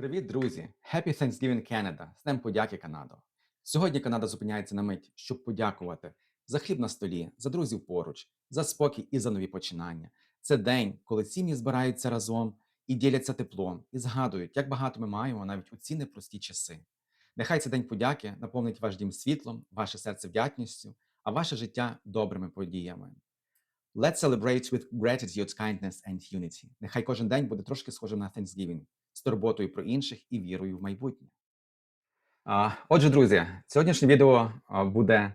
Привіт, друзі! Happy Thanksgiving Canada! З Днем подяки Канадо! Сьогодні Канада зупиняється на мить, щоб подякувати за хліб на столі, за друзів поруч, за спокій і за нові починання. Це день, коли сім'ї збираються разом і діляться теплом, і згадують, як багато ми маємо навіть у ці непрості часи. Нехай цей день подяки наповнить ваш дім світлом, ваше серце вдячністю, а ваше життя добрими подіями. Let's celebrate with gratitude, kindness and unity. Нехай кожен день буде трошки схожим на Thanksgiving, з турботою про інших і вірою в майбутнє. Отже, друзі, сьогоднішнє відео буде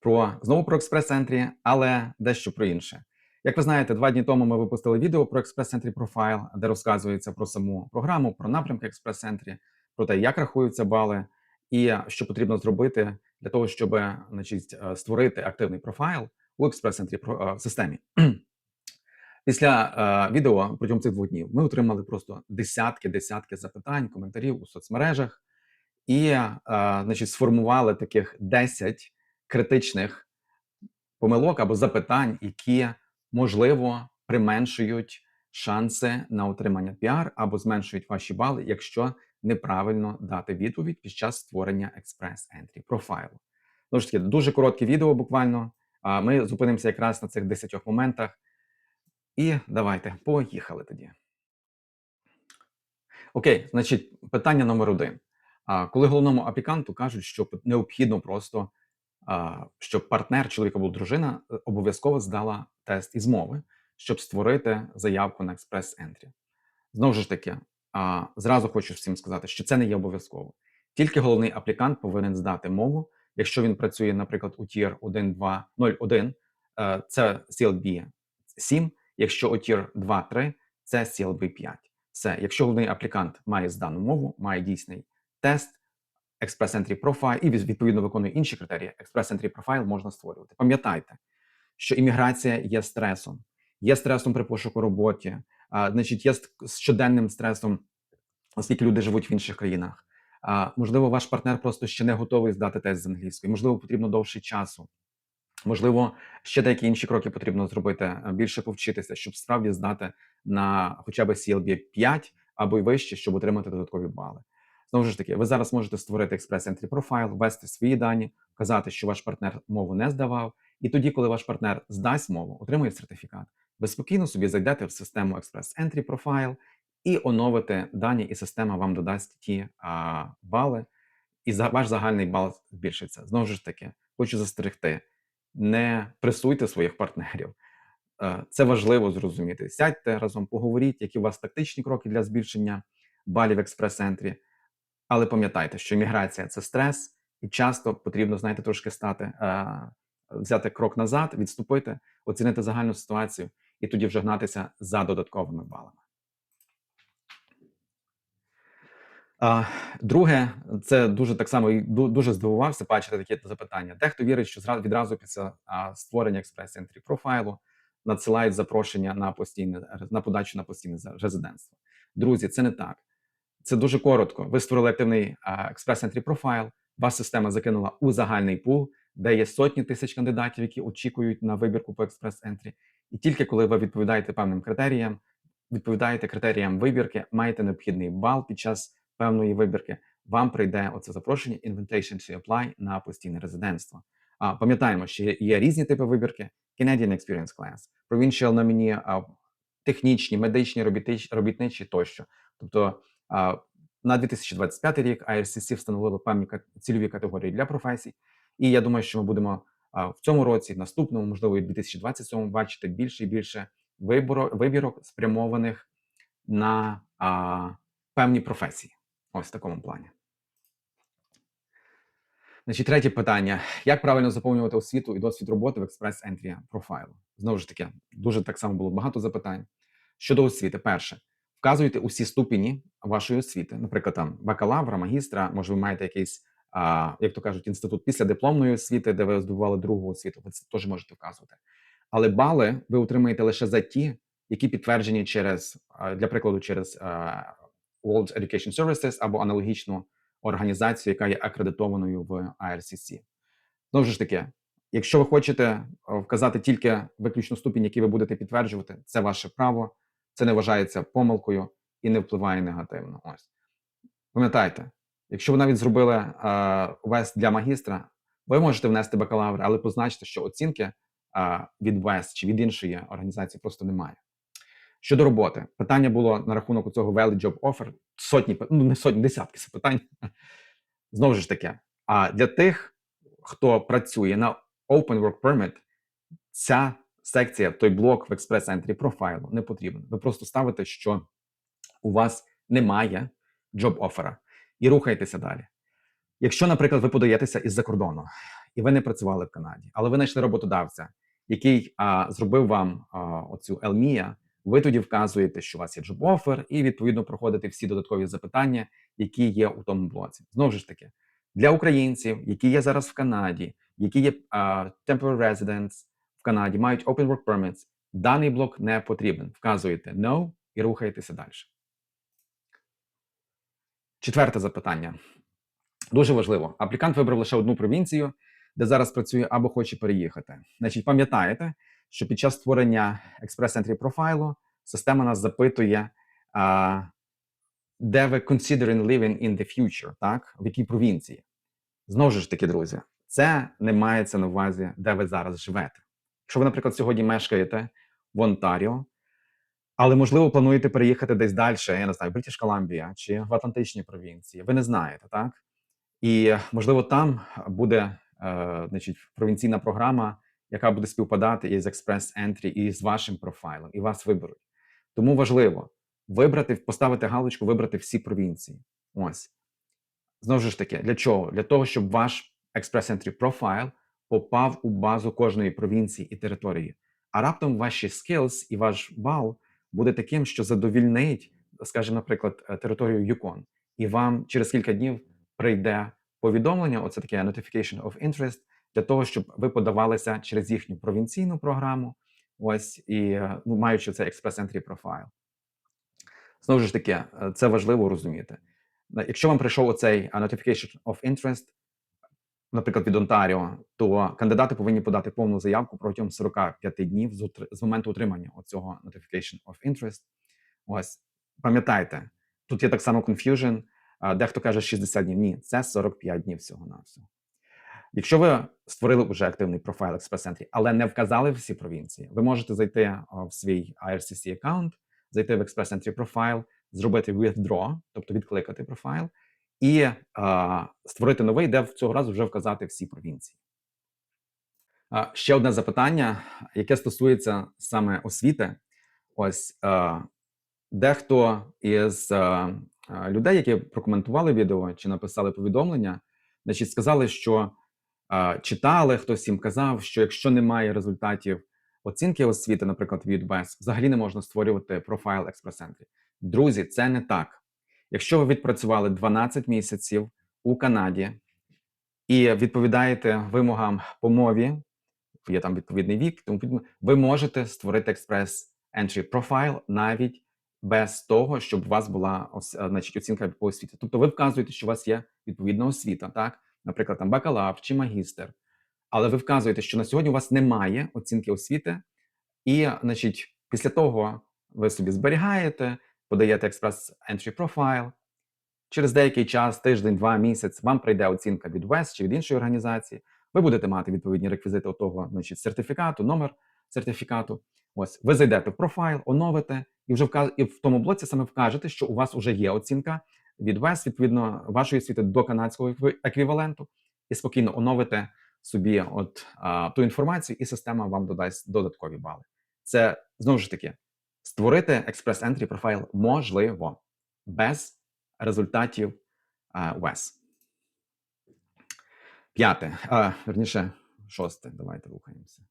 про знову про експрес-ентрі, але дещо про інше. Як ви знаєте, два дні тому ми випустили відео про експрес-ентрі профайл, де розказується про саму програму, про напрямки експрес-ентрі, про те, як рахуються бали, і що потрібно зробити для того, щоб значить, е, створити активний профайл у експрес-ентрі про- е, системі. Після е, відео протягом цих двох днів ми отримали просто десятки, десятки запитань, коментарів у соцмережах і е, значить, сформували таких 10 критичних помилок або запитань, які можливо применшують шанси на отримання піар або зменшують ваші бали, якщо неправильно дати відповідь під час створення експрес-ентрі профайлу. Знову ж таки, дуже коротке відео, буквально. Ми зупинимося якраз на цих 10 моментах. І давайте, поїхали тоді. Окей, значить, питання номер один. Коли головному апліканту кажуть, що необхідно просто, щоб партнер, чоловік або дружина, е, обов'язково здала тест із мови, щоб створити заявку на експрес-ентрі. Знову ж таки, зразу хочу всім сказати, що це не є обов'язково. Тільки головний аплікант повинен здати мову. Якщо він працює, наприклад, у Tier 1, 2, 0, 1, е, це CLB 7, якщо у Tier 2, 3, це CLB 5. Все, якщо головний аплікант має здану мову, має дійсний тест, Express Entry Profile і відповідно виконує інші критерії, Express Entry Profile можна створювати. Пам'ятайте, що імміграція є стресом, є стресом при пошуку роботі, а, значить, є щоденним стресом, оскільки люди живуть в інших країнах. А, можливо, ваш партнер просто ще не готовий здати тест з англійської, можливо, потрібно довше часу. Можливо, ще деякі інші кроки потрібно зробити, е, більше повчитися, щоб справді здати на хоча б CLB 5 або й вище, щоб отримати додаткові бали. Знову ж таки, ви зараз можете створити Express Entry Profile, ввести свої дані, вказати, що ваш партнер мову не здавав, і тоді, коли ваш партнер здасть мову, отримує сертифікат, ви спокійно собі зайдете в систему Express Entry Profile і оновите дані, і система вам додасть ті а, бали, і за, ваш загальний бал збільшиться. Знову ж таки, хочу застерегти не пресуйте своїх партнерів. Е, Це важливо зрозуміти. Сядьте разом, поговоріть, які у вас тактичні кроки для збільшення балів в експрес-центрі. Але пам'ятайте, що міграція це стрес, і часто потрібно, знаєте, трошки стати, е, взяти крок назад, відступити, оцінити загальну ситуацію і тоді вже гнатися за додатковими балами. А, Друге, це дуже так само і дуже здивувався бачити такі запитання. Дехто вірить, що зразу відразу після а, створення експрес-центрі профайлу надсилають запрошення на постійне на подачу на постійне резидентство. Друзі, це не так. Це дуже коротко. Ви створили активний експрес-центрі профайл, вас система закинула у загальний пул, де є сотні тисяч кандидатів, які очікують на вибірку по експрес-ентрі. І тільки коли ви відповідаєте певним критеріям, відповідаєте критеріям вибірки, маєте необхідний бал під час певної вибірки, вам прийде оце запрошення Invitation to Apply на постійне резидентство. А пам'ятаємо, що є, різні типи вибірки: Canadian Experience Class, Provincial Nominee, технічні, медичні, робітничі, тощо. Тобто на 2025 рік IRCC встановило певні цільові категорії для професій, і я думаю, що ми будемо в цьому році, в наступному, можливо, і 2027 бачити більше і більше вибірок, спрямованих на а, певні професії. Ось в такому плані. Значить, третє питання: як правильно заповнювати освіту і досвід роботи в експрес ентрі профайлу? Знову ж таки, дуже так само було багато запитань. Щодо освіти, перше, вказуйте усі ступені вашої освіти, наприклад, там бакалавра, магістра, може, ви маєте якийсь, а, як то кажуть, інститут після дипломної освіти, де ви здобували другу освіту. Ви це теж можете вказувати. Але бали ви отримаєте лише за ті, які підтверджені через, для прикладу, через World Education Services або аналогічну організацію, яка є акредитованою в IRCC. Знову ж таки, якщо ви хочете е, вказати тільки виключну ступінь, який ви будете підтверджувати, це ваше право, це не вважається помилкою і не впливає негативно. Ось. Пам'ятайте, якщо ви навіть зробили е, WES для магістра, ви можете внести бакалавр, але позначте, що оцінки е, від WES чи від іншої організації просто немає. Щодо роботи, питання було на рахунок цього Valid Job Offer, сотні, ну не сотні, десятки запитань. Знову ж таки, а для тих, хто працює на Open Work Permit, ця секція, той блок в експрес-ентрі профайлу не потрібен. Ви просто ставите, що у вас немає job оффера і рухаєтеся далі. Якщо, наприклад, ви подаєтеся із-за кордону і ви не працювали в Канаді, але ви знайшли роботодавця, який а, зробив вам а, оцю Елмія, ви тоді вказуєте, що у вас є offer, і відповідно проходите всі додаткові запитання, які є у тому блоці. Знову ж таки, для українців, які є зараз в Канаді, які є а, temporary residents в Канаді, мають open work permits, даний блок не потрібен. Вказуєте no і рухаєтеся далі. Четверте запитання. Дуже важливо. Аплікант вибрав лише одну провінцію, де зараз працює або хоче переїхати. Значить, пам'ятаєте, що під час створення експрес-ентрі профайлу система нас запитує, де ви considering living in the future, так? В якій провінції? Знову ж таки, друзі, це не мається на увазі, де ви зараз живете. Якщо ви, наприклад, сьогодні мешкаєте в Онтаріо, але, можливо, плануєте переїхати десь далі, я не знаю, Бритіш Колумбія чи в Атлантичній провінції, ви не знаєте, так? І, можливо, там буде е, значить, провінційна програма, яка буде співпадати із Express Entry і з вашим профайлом, і вас виберуть. Тому важливо вибрати, поставити галочку, вибрати всі провінції. Ось. Знову ж таки, для чого? Для того, щоб ваш Express Entry профайл попав у базу кожної провінції і території. А раптом ваші skills і ваш бал буде таким, що задовільнить, скажімо, наприклад, е, територію Юкон, і вам через кілька днів прийде повідомлення, оце таке notification of interest, для того, щоб ви подавалися через їхню провінційну програму, ось і е, ну, маючи цей Entry профайл. Знову ж таки, е, це важливо розуміти. Якщо вам прийшов оцей notification of interest, наприклад, від Онтаріо, то кандидати повинні подати повну заявку протягом 45 днів з, моменту отримання оцього notification of interest. Ось пам'ятайте, тут є так само confusion, Дехто каже 60 днів. Ні, це 45 днів всього на всього. Якщо ви створили вже активний профайл Експрес-центрі, але не вказали всі провінції, ви можете зайти в свій IRCC аккаунт, зайти в Експрес-центрі профайл, зробити withdraw, тобто відкликати профайл, і а, створити новий, де цього разу вже вказати всі провінції. А, ще одне запитання, яке стосується саме освіти. Ось а, дехто із а, людей, які прокоментували відео чи написали повідомлення, значить, сказали, що читали, хтось їм казав, що якщо немає результатів оцінки освіти, наприклад, від БЕС, взагалі не можна створювати профайл експрес-центрі. Друзі, це не так. Якщо ви відпрацювали 12 місяців у Канаді і відповідаєте вимогам по мові, є там відповідний вік, тому ви можете створити експрес-ентрі профайл навіть без того, щоб у вас була значить, оцінка по освіті. Тобто ви вказуєте, що у вас є відповідна освіта, так, наприклад, там бакалавр чи магістр, але ви вказуєте, що на сьогодні у вас немає оцінки освіти, і, значить, після того ви собі зберігаєте, подаєте експрес entry profile, Через деякий час, тиждень, два місяць, вам прийде оцінка від WES чи від іншої організації. Ви будете мати відповідні реквізити того, значить, сертифікату, номер сертифікату. Ось ви зайдете в профайл, оновите, і вже вказ... і в тому блоці саме вкажете, що у вас вже є оцінка від ВЕС, відповідно вашої освіти до канадського еквіваленту, і спокійно оновите собі от а, ту інформацію, і система вам додасть додаткові бали. Це знову ж таки створити експрес ентрі профайл можливо без результатів а, ВЕС. П'яте, а, верніше, шосте. Давайте рухаємося.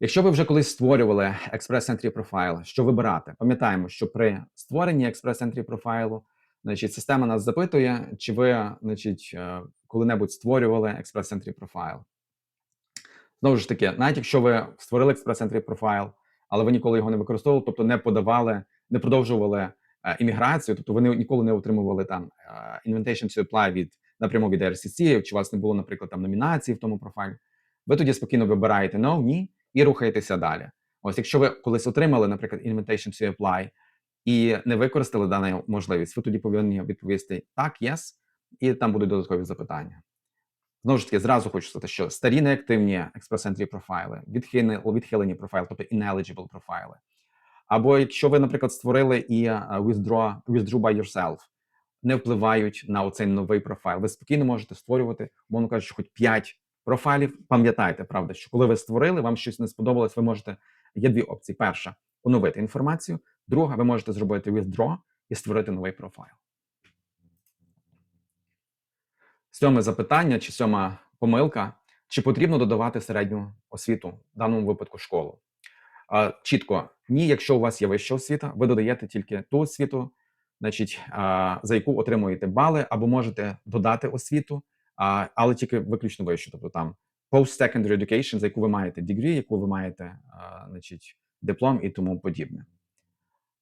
Якщо ви вже колись створювали Entry профайл, що вибирати? Пам'ятаємо, що при створенні Entry профайлу, значить, система нас запитує, чи ви, значить, е, коли-небудь створювали Entry профайл. Знову ж таки, навіть якщо ви створили Entry профайл, але ви ніколи його не використовували, тобто не подавали, не продовжували е, імміграцію, тобто ви ніколи не отримували там е, invitation to apply від напряму від RCC, чи у вас не було, наприклад, там номінації в тому профайлі, ви тоді спокійно вибираєте no, ні і рухаєтеся далі. Ось, якщо ви колись отримали, наприклад, invitation to apply, і не використали дану можливість, ви тоді повинні відповісти так, yes, і там будуть додаткові запитання. Знову ж таки, зразу хочу сказати, що старі неактивні Entry профайли, відхилені, профайли, тобто ineligible профайли. Або якщо ви, наприклад, створили і е, withdraw, withdraw by yourself, не впливають на оцей новий профайл. Ви спокійно можете створювати, мовно кажучи, хоч 5 профайлів. Пам'ятайте, правда, що коли ви створили, вам щось не сподобалось, ви можете. Є дві опції: перша оновити інформацію, друга, ви можете зробити withdraw і створити новий профайл. Сьоме запитання чи сьома помилка: чи потрібно додавати середню освіту, в даному випадку школу? Чітко, ні, якщо у вас є вища освіта, ви додаєте тільки ту освіту, значить, за яку отримуєте бали, або можете додати освіту, а, але тільки виключно вищу, тобто там post-secondary education, за яку ви маєте degree, яку ви маєте а, значить, диплом і тому подібне.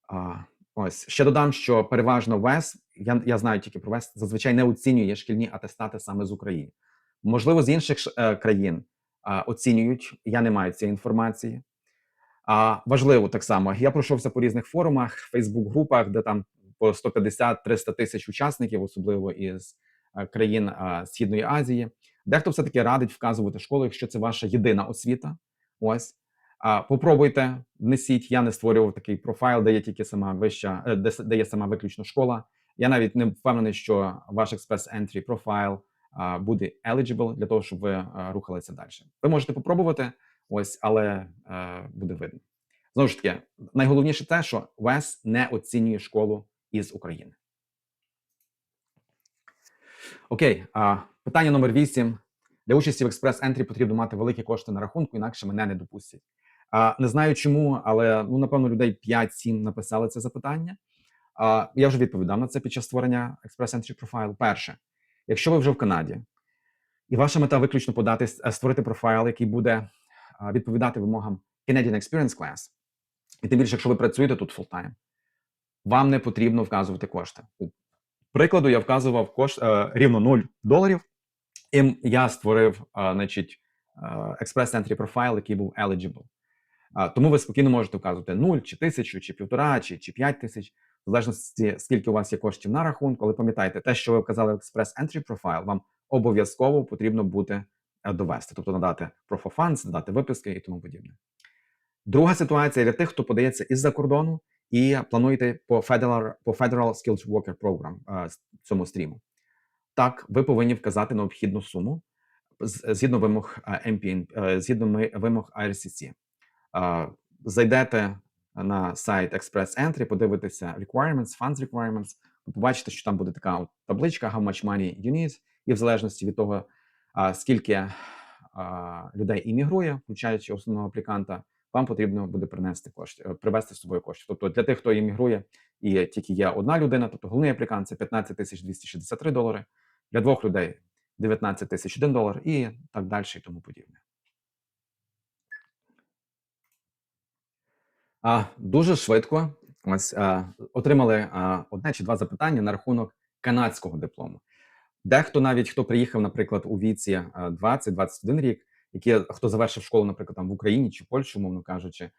А, Ось ще додам, що переважно ВЕС, я я знаю тільки про ВЕС, зазвичай не оцінює шкільні атестати саме з України. Можливо, з інших е, країн е, оцінюють. Я не маю цієї інформації. А важливо так само. Я пройшовся по різних форумах, Фейсбук-групах, де там по 150-300 тисяч учасників, особливо із країн е, Східної Азії. Дехто все таки радить вказувати школу, якщо це ваша єдина освіта. Ось Попробуйте, внесіть. Я не створював такий профайл, де є тільки сама вища, е, де, є сама виключно школа. Я навіть не впевнений, що ваш Express Entry профайл буде eligible для того, щоб ви рухалися далі. Ви можете попробувати, ось, але е, буде видно. Знову ж таки, найголовніше те, що ВЕС не оцінює школу із України. Окей, а, питання номер 8. Для участі в Express Entry потрібно мати великі кошти на рахунку, інакше мене не допустять. А, Не знаю чому, але ну напевно людей 5-7 написали це запитання. А, Я вже відповідав на це під час створення Express Entry Profile. Перше, якщо ви вже в Канаді, і ваша мета виключно подати е, створити профайл, який буде відповідати вимогам Canadian Experience Class, і тим більше, якщо ви працюєте тут full-time, вам не потрібно вказувати кошти. Прикладу, я вказував кошт е, рівно 0 доларів, і я створив, е, значить, Express Entry Profile, який був eligible. Тому ви спокійно можете вказувати 0, чи тисячу, чи півтора, чи чи 5 тисяч, в залежності, скільки у вас є коштів на рахунку. Але пам'ятайте, те, що ви вказали в Express Entry Profile, вам обов'язково потрібно буде е, довести, тобто надати Proof of Funds, надати виписки і тому подібне. Друга ситуація для тих, хто подається із-за кордону і плануєте по Federal по Federal Skilled Worker Program цьому стріму. Так, ви повинні вказати необхідну суму згідно вимог MPN, е, згідно вимог IRCC. Зайдете на сайт Express Entry, подивитеся requirements, funds requirements, побачите, що там буде така от табличка how much money you need, і в залежності від того, скільки людей іммігрує, включаючи основного апліканта, вам потрібно буде принести кошти, е, привезти з собою кошти. Тобто для тих, хто іммігрує, і тільки є одна людина, тобто головний аплікант це 15 тисяч 263 долари, для двох людей 19 тисяч 1 долар і так далі, і тому подібне. А, Дуже швидко ось а, отримали а, одне чи два запитання на рахунок канадського диплому. Дехто навіть хто приїхав, наприклад, у віці 20-21 рік, які хто завершив школу, наприклад, там в Україні чи Польщі, умовно кажучи,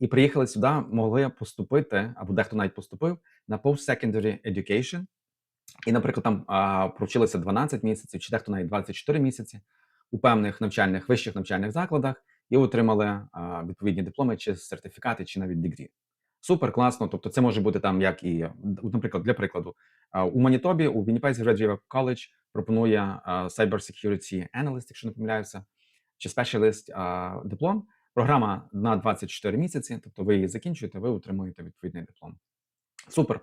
і приїхали сюди, могли поступити, або дехто навіть поступив на post-secondary education, і, наприклад, там а, провчилися 12 місяців, чи дехто навіть 24 місяці у певних навчальних вищих навчальних закладах і отримали а, відповідні дипломи, чи сертифікати, чи навіть дегрі. Супер класно. Тобто, це може бути там, як і наприклад, для прикладу, у Манітобі у Winnipeg Graduate College пропонує Cyber Security Analyst, якщо не помиляюся, чи а, диплом. Програма на 24 місяці, тобто ви її закінчуєте, ви отримуєте відповідний диплом. Супер.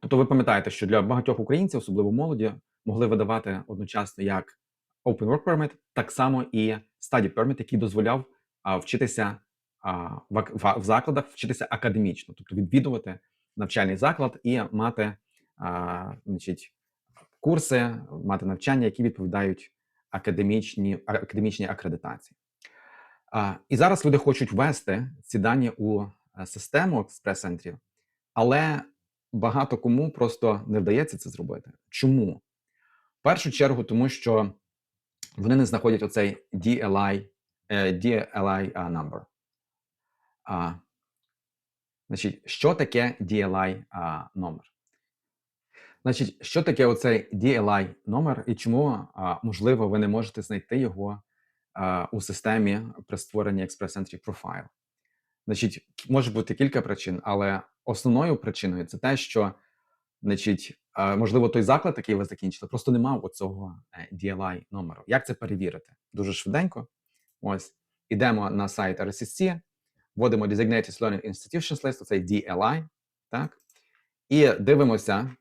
Тобто, ви пам'ятаєте, що для багатьох українців, особливо молоді, могли видавати одночасно як Open Work Permit, так само і Study Permit, який дозволяв вчитися в закладах, вчитися академічно, тобто відвідувати навчальний заклад і мати значить, курси, мати навчання, які відповідають академічні академічній акредитації. І зараз люди хочуть ввести ці дані у е, систему експрес-центрів, але багато кому просто не вдається це зробити. Чому? В першу чергу, тому що вони не знаходять оцей DLI Е, DLI number. Значить, що таке DLI а, номер? Значить, що таке оцей DLI номер і чому, а, можливо, ви не можете знайти його а, у системі при створенні Express Entry Profile? Значить, може бути кілька причин, але основною причиною це те, що, значить, а, можливо, той заклад, який ви закінчили, просто не мав оцього е, DLI номеру. Як це перевірити? Дуже швиденько. Ось, ідемо на сайт RSSC, вводимо Designated Learning Institutions List, оцей DLI, так? І дивимося,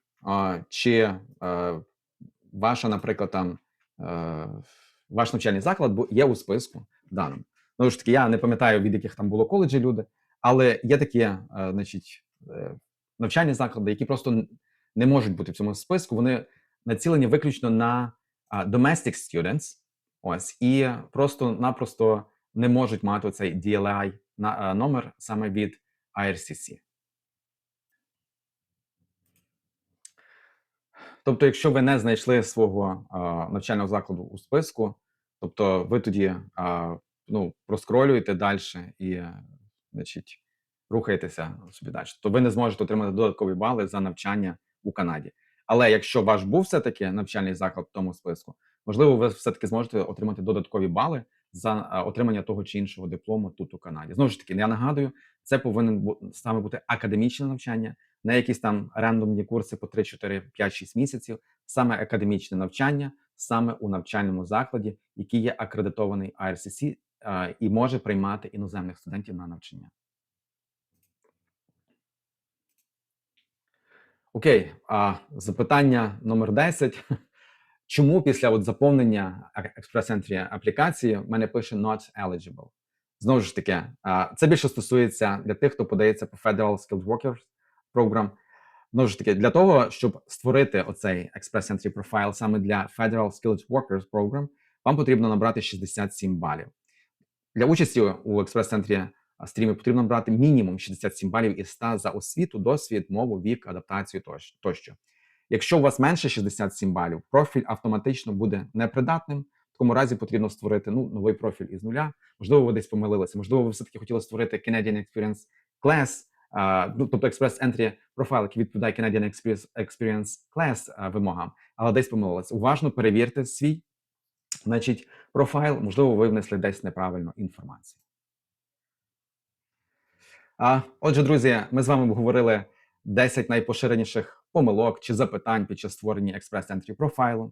чи е, ваша, наприклад, там е, ваш навчальний заклад є у списку даним. Ну ж таки, я не пам'ятаю, від яких там було коледжі люди, але є такі, е, значить, навчальні заклади, які просто не можуть бути в цьому списку. Вони націлені виключно на domestic students, ось, і просто-напросто не можуть мати цей DLI номер саме від IRCC. Тобто, якщо ви не знайшли свого а, навчального закладу у списку, тобто ви тоді а, ну, проскролюєте далі і, значить, рухаєтеся собі далі. То ви не зможете отримати додаткові бали за навчання у Канаді. Але якщо ваш був все-таки навчальний заклад в тому списку, можливо, ви все-таки зможете отримати додаткові бали за отримання того чи іншого диплому тут у Канаді. Знову ж таки, я нагадую, це повинен саме бути академічне навчання, не якісь там рандомні курси по 3, 4, 5, 6 місяців, саме академічне навчання, саме у навчальному закладі, який є акредитований IRCC і може приймати іноземних студентів на навчання. Окей, а запитання номер 10. Чому після от заповнення Entry аплікації мене пише not eligible? Знову ж таки, це більше стосується для тих, хто подається по Federal Skilled Workers Program. Знову ж таки, для того, щоб створити оцей Express Entry Profile саме для Federal Skilled Workers Program, вам потрібно набрати 67 балів. Для участі у Express Entry стрімі потрібно брати мінімум 67 балів із 100 за освіту, досвід, мову, вік, адаптацію тощо. Якщо у вас менше 67 балів, профіль автоматично буде непридатним. В такому разі потрібно створити ну, новий профіль із нуля. Можливо, ви десь помилилися. Можливо, ви все-таки хотіли створити Canadian Experience Class, ну, тобто Express Entry профайл, який відповідає Canadian Experience, Experience Class вимогам, але десь помилилися. Уважно перевірте свій значить, профайл. Можливо, ви внесли десь неправильну інформацію. Отже, друзі, ми з вами обговорили 10 найпоширеніших помилок чи запитань під час створення Entry профайлу.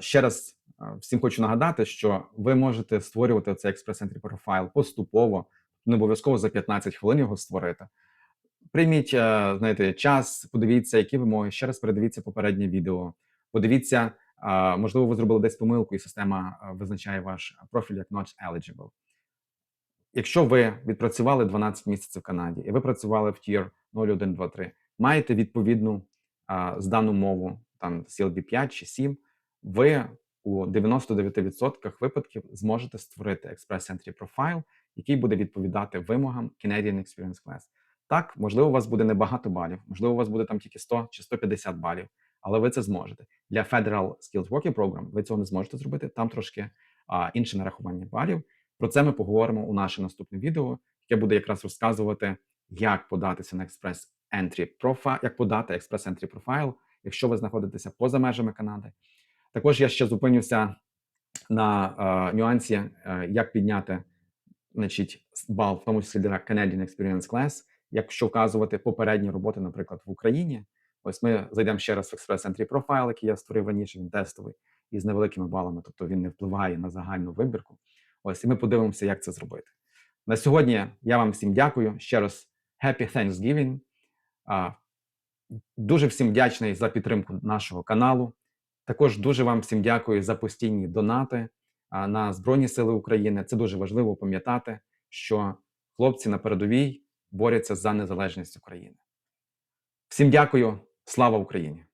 Ще раз всім хочу нагадати, що ви можете створювати цей Entry профайл поступово, не обов'язково за 15 хвилин його створити. Прийміть, е, знаєте, час, подивіться, які вимоги. Ще раз передивіться попереднє відео. Подивіться, можливо, ви зробили десь помилку, і система визначає ваш профіль як not eligible. Якщо ви відпрацювали 12 місяців в Канаді і ви працювали в Tier 01, 2, 3, маєте відповідну здану мову, там CLB 5 чи 7, ви у 99% випадків зможете створити Express Entry Profile, який буде відповідати вимогам Canadian Experience Class. Так, можливо, у вас буде небагато балів, можливо, у вас буде там тільки 100 чи 150 балів, але ви це зможете. Для Federal Skilled Worker Program ви цього не зможете зробити. Там трошки а, інше нарахування балів. Про це ми поговоримо у наше наступне відео, яке буде якраз розказувати, як податися на Express Entry Profile, як подати Express Entry Profile, якщо ви знаходитеся поза межами Канади. Також я ще зупинюся на е, нюансі, е, як підняти значить, бал, в тому числі для Canadian Experience Class, якщо вказувати попередні роботи, наприклад, в Україні. Ось ми зайдемо ще раз в Express Entry Profile, який я створив раніше, він тестовий, і з невеликими балами, тобто він не впливає на загальну вибірку. Ось і ми подивимося, як це зробити. На сьогодні я вам всім дякую. Ще раз Happy Thanksgiving. Дуже всім вдячний за підтримку нашого каналу. Також дуже вам всім дякую за постійні донати на Збройні Сили України. Це дуже важливо пам'ятати, що хлопці на передовій борються за незалежність України. Всім дякую, слава Україні!